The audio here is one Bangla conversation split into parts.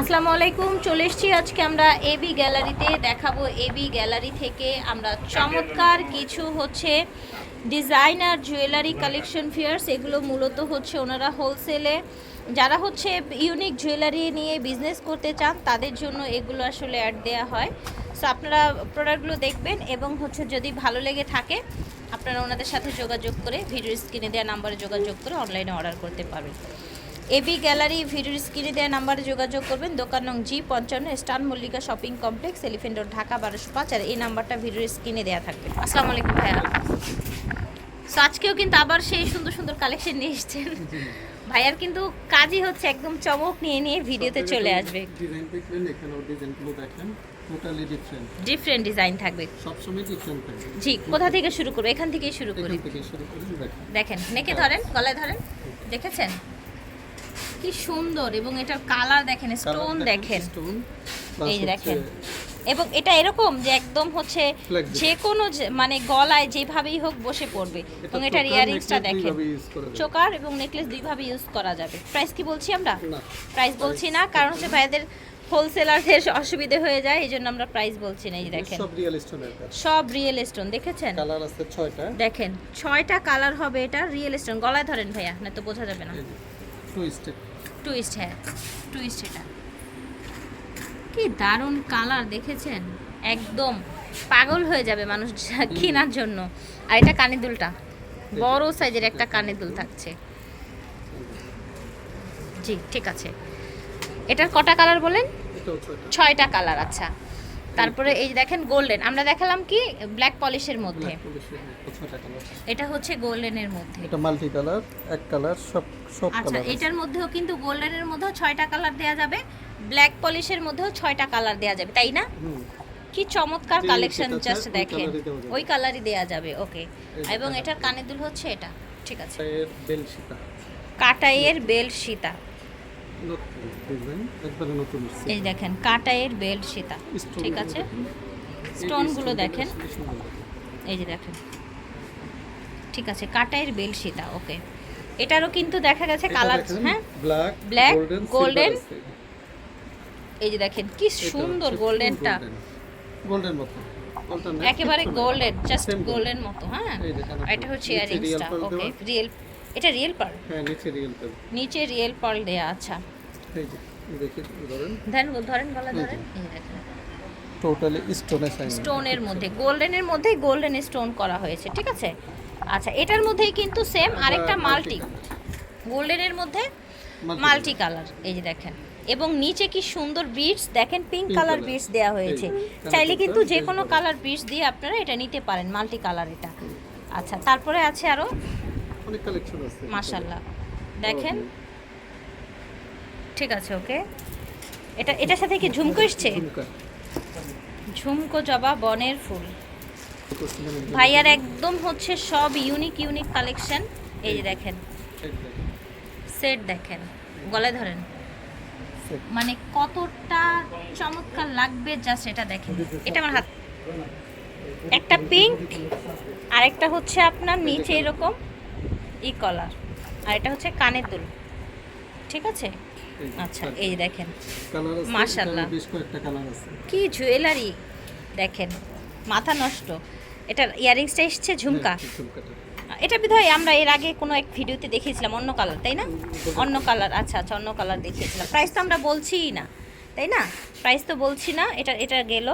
আসসালামু আলাইকুম, চলে এসেছি আজকে আমরা এবি গ্যালারিতে। দেখাবো এবি গ্যালারি থেকে আমরা চমৎকার কিছু হচ্ছে ডিজাইনার জুয়েলারি কালেকশন ফিয়ার্স। এগুলো মূলত হচ্ছে ওনারা হোলসেলে। যারা হচ্ছে ইউনিক জুয়েলারি নিয়ে বিজনেস করতে চান, তাদের জন্য এগুলো আসলে অ্যাড দেওয়া হয়। সো আপনারা প্রোডাক্টগুলো দেখবেন এবং হচ্ছে যদি ভালো লেগে থাকে, আপনারা ওনাদের সাথে যোগাযোগ করে ভিডিও স্ক্রিনে দেওয়া নাম্বারে যোগাযোগ করে অনলাইনে অর্ডার করতে পারবেন। এবি গ্যালারি ভিডিওর স্ক্রিনে দেওয়া নাম্বারে যোগাযোগ করবেন। দোকান নং জি পঞ্চান্ন star Mallika shopping complex elephant road Dhaka বারোশো পাঁচ। আর এই নাম্বারটা ভিডিওর স্ক্রিনে দেওয়া থাকবে। আসসালামু আলাইকুম ভাইয়া। সো আজকেও কিন্তু আবার সেই সুন্দর সুন্দর কালেকশন নিয়ে এসছেন। ভাইয়ার কিন্তু কাজই হচ্ছে একদম চমক নিয়ে নিয়ে ভিডিওতে চলে আসবে। ডিজাইন দেখবেন এখানেও ডিজাইনগুলো দেখেন টোটালি ডিফারেন্ট ডিফারেন্ট ডিজাইন থাকবে। সবসময় ডিফারেন্ট থাকবে। জি কোথা থেকে শুরু করব? এখান থেকেই শুরু করি। এখান থেকে শুরু করি দেখেন। দেখেন নেকে ধরেন গলায় ধরেন দেখেছেন? কি সুন্দর এবং এটার কালার দেখেন স্টোন দেখেন এই দেখেন। এবং এটা এরকম যে একদম হচ্ছে. যে কোনো মানে গলায় যেভাবেই হোক বসে পড়বে। এবং এটার ইয়ারিংসটা দেখেন। চোকার এবং নেকলেস দুইভাবে ইউজ করা যাবে। প্রাইস কি বলছি আমরা? প্রাইস বলছি না কারণ হচ্ছে ভাইয়াদের হোলসেলারদের অসুবিধে হয়ে যায় এই জন্য আমরা প্রাইস বলছি না এই দেখেন। সব রিয়েল স্টোনের সব রিয়েল স্টোন দেখেছেন? কালার আছে ছয়টা। দেখেন ছয়টা কালার হবে এটা রিয়েল স্টোন গলায় ধরেন ভাইয়া না তো বোঝা যাবে না। টুইস্টেড টুইস্ট হ্যাঁ টুইস্ট এটা। কি দারুণ কালার দেখেছেন? একদম পাগল হয়ে যাবে মানুষ কেনার জন্য। আর এটা কানের দুলটা বড় সাইজের একটা কানের দুল থাকছে। জি ঠিক আছে। এটার কটা কালার বলেন? ছয়টা। কালার আচ্ছা। তারপরে এই দেখেন গোল্ডেন আমরা দেখালাম কি? ব্ল্যাক পলিশের মধ্যে। এটা হচ্ছে গোল্ডেনের মধ্যে। এটা মাল্টি কালার এক কালার সব সব আচ্ছা এটার মধ্যেও কিন্তু গোল্ডেনের মধ্যেও ছয়টা কালার দেওয়া যাবে। ব্ল্যাক পলিশের মধ্যেও ছয়টা কালার দেওয়া যাবে তাই না? কি চমৎকার কালেকশন জাস্ট দেখেন। ওই কালারই দেওয়া যাবে ওকে এবং এটার কানের দুল হচ্ছে এটা ঠিক আছে। এর বেল সীতা। কাটাইয়ের বেল সীতা। এই দেখেন কাটাইয়ের বেল সীতা ঠিক আছে? স্টোনগুলো দেখেন। এই যে দেখেন। ঠিক আছে কাটাইয়ের বেল সীতা ওকে। এটারও কিন্তু দেখা গেছে কালার হ্যাঁ? silver আছে। এই যে দেখেন কি সুন্দর গোল্ডেনটা golden মতো। একেবারে গোল্ডেন জাস্ট গোল্ডেন মতো হ্যাঁ? এটা হচ্ছে ইয়ারিংসটা ওকে রিয়েল এটা রিয়েল পার্ল হ্যাঁ, নিচে real pearl। নিচে রিয়েল পার্ল দেয়া আচ্ছা। এই যে, দেখে ধরেন, ধরেন ধরেন গলা ধরেন। এই দেখেন। Totally stone স্টোনের মধ্যে। গোল্ডেনের মধ্যে গোল্ডেন স্টোন করা হয়েছে ঠিক আছে? আচ্ছা এটার মধ্যেই কিন্তু সেম আরেকটা মাল্টি গোল্ডেনের মধ্যে মাল্টি কালার এই যে দেখেন। এবং নিচে কি সুন্দর বিটস দেখেন পিঙ্ক কালার। বিটস দেওয়া হয়েছে। চাইলে কিন্তু যে কোনো কালার বিটস দিয়ে আপনারা এটা নিতে পারেন মাল্টি কালার এটা। আচ্ছা তারপরে আছে আরও অনেক কালেকশন আছে। মাশাল্লাহ দেখেন। ঠিক আছে ওকে? এটা এটার সাথে কি ঝুমকো এসছে? ঝুমকো। জবা বনের ফুল। ভাইয়ার একদম হচ্ছে সব ইউনিক ইউনিক কালেকশন এই যে দেখেন। সেট দেখেন। গলায় ধরেন। মানে কতটা চমৎকার লাগবে জাস্ট এটা দেখেন। এটা আমার হাত একটা পিঙ্ক আর একটা হচ্ছে আপনার নিচে এরকম ই কলার আর এটা হচ্ছে কানের দুল। ঠিক আছে? আচ্ছা এই দেখেন। আছে, বেশ কয়েকটা কালার আছে। কি জুয়েলারি দেখেন মাথা নষ্ট। এটার ইয়ারিংসটা এসছে ঝুমকা? হ্যাঁ, এটা বিধয় আমরা এর আগে কোনো এক ভিডিওতে দেখিয়েছিলাম অন্য কালার তাই না? অন্য কালার আচ্ছা আচ্ছা অন্য কালার দেখিয়েছিলাম। প্রাইস তো আমরা বলছিই না তাই না? প্রাইস তো বলছি না এটা এটা গেল।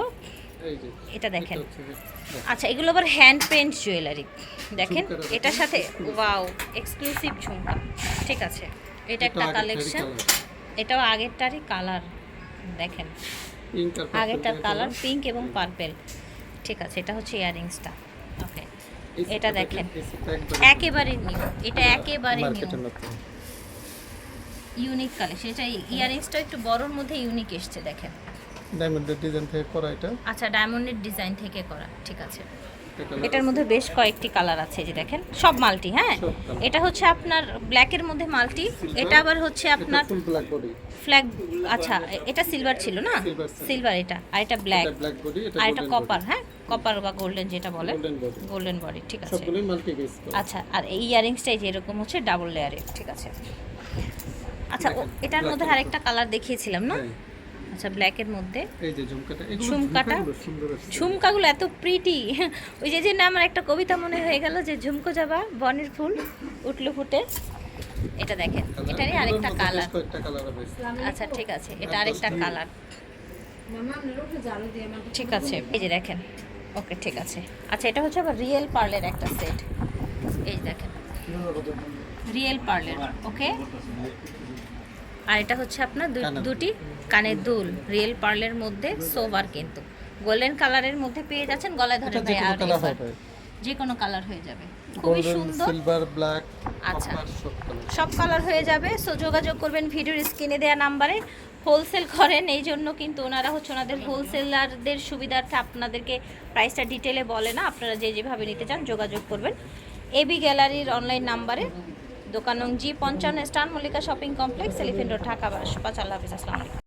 এটা দেখেন। এটা আচ্ছা এগুলো আবার হ্যান্ড পেন্ট জুয়েলারি দেখেন এটার সাথে। Wow exclusive jhumka. ঠিক আছে এটা এটা একটা কালেকশন। এটাও আগেরটারই কালার দেখেন। আগেরটার কালার পিঙ্ক এবং পার্পেল ঠিক আছে এটা হচ্ছে ইয়ারিংসটা ওকে এটা দেখেন। একবারে নিউ এটা একেবারে নিউ ইউনিক কালেকশন এটা ইয়ারিংসটা একটু বড়র মধ্যে ইউনিক এসছে দেখেন। ডায়মন্ডের ডিজাইন থেকে করা এটা? আচ্ছা ডায়মন্ডের ডিজাইন থেকে করা ঠিক আছে। এটার মধ্যে বেশ কয়েকটি কালার আছে যে দেখেন। সব মাল্টি হ্যাঁ? এটা হচ্ছে আপনার ব্ল্যাকের মধ্যে মাল্টি এটা আবার হচ্ছে আপনার ফ্ল্যাগ আচ্ছা এটা সিলভার ছিল না? সিলভার এটা আর এটা ব্ল্যাক আর এটা কপার হ্যাঁ? কপার বা গোল্ডেন যেটা বলে। গোল্ডেন বডি ঠিক আছে। আচ্ছা আর এই ইয়ারিংসটাই যে এরকম হচ্ছে ডাবল লেয়ারের ঠিক আছে। আচ্ছা এটার মধ্যে। আরেকটা কালার দেখিয়েছিলাম না? হ্যাঁ, আচ্ছা ব্ল্যাকের মধ্যে। এই যে ঝুমকাটা এগুলো ঝুমকাটা? ঝুমকাগুলো সুন্দর আছে। ঝুমকাগুলো এত প্রিটি ওই যে যে না আমার একটা কবিতা মনে হয়ে গেল যে ঝুমকো যাবা বনের ফুল উঠল ফুটে। এটা দেখেন এটারই আরেকটা কালার আচ্ছা ঠিক আছে এটা আরেকটা কালার ঠিক আছে এই যে দেখেন। ওকে ঠিক আছে। আচ্ছা এটা হচ্ছে আবার রিয়েল পার্লের একটা সেট এই যে দেখেন। রিয়েল পার্লের ওকে? আর এটা হচ্ছে আপনার দুটি কানের দুল রিয়েল পার্লের মধ্যে সোভার কিন্তু। গোল্ডেন কালারের মধ্যে পেয়ে যাচ্ছেন গলায় ধরে ভাই আর যে কোনো কালার হয়ে যাবে। খুবই সুন্দর। সিলভার ব্ল্যাক আচ্ছা। সব কালার সব কালার হয়ে যাবে। সো যোগাযোগ করবেন ভিডিওর স্ক্রিনে দেওয়া নাম্বারে। হোলসেল করেন এই জন্য কিন্তু ওনারা হচ্ছে ওনাদের হোলসেলারদের সুবিধার্থে আপনাদেরকে প্রাইসটা ডিটেলে বলে না। আপনারা যে যেভাবে নিতে চান যোগাযোগ করবেন। এবি গ্যালারির অনলাইন নাম্বারে দোকান জি পঞ্চান্ন star Mallika shopping complex, elephant road, Dhaka বাস পাঁচ আল্লাহ হাফিজ, আসসালামু আলাইকুম।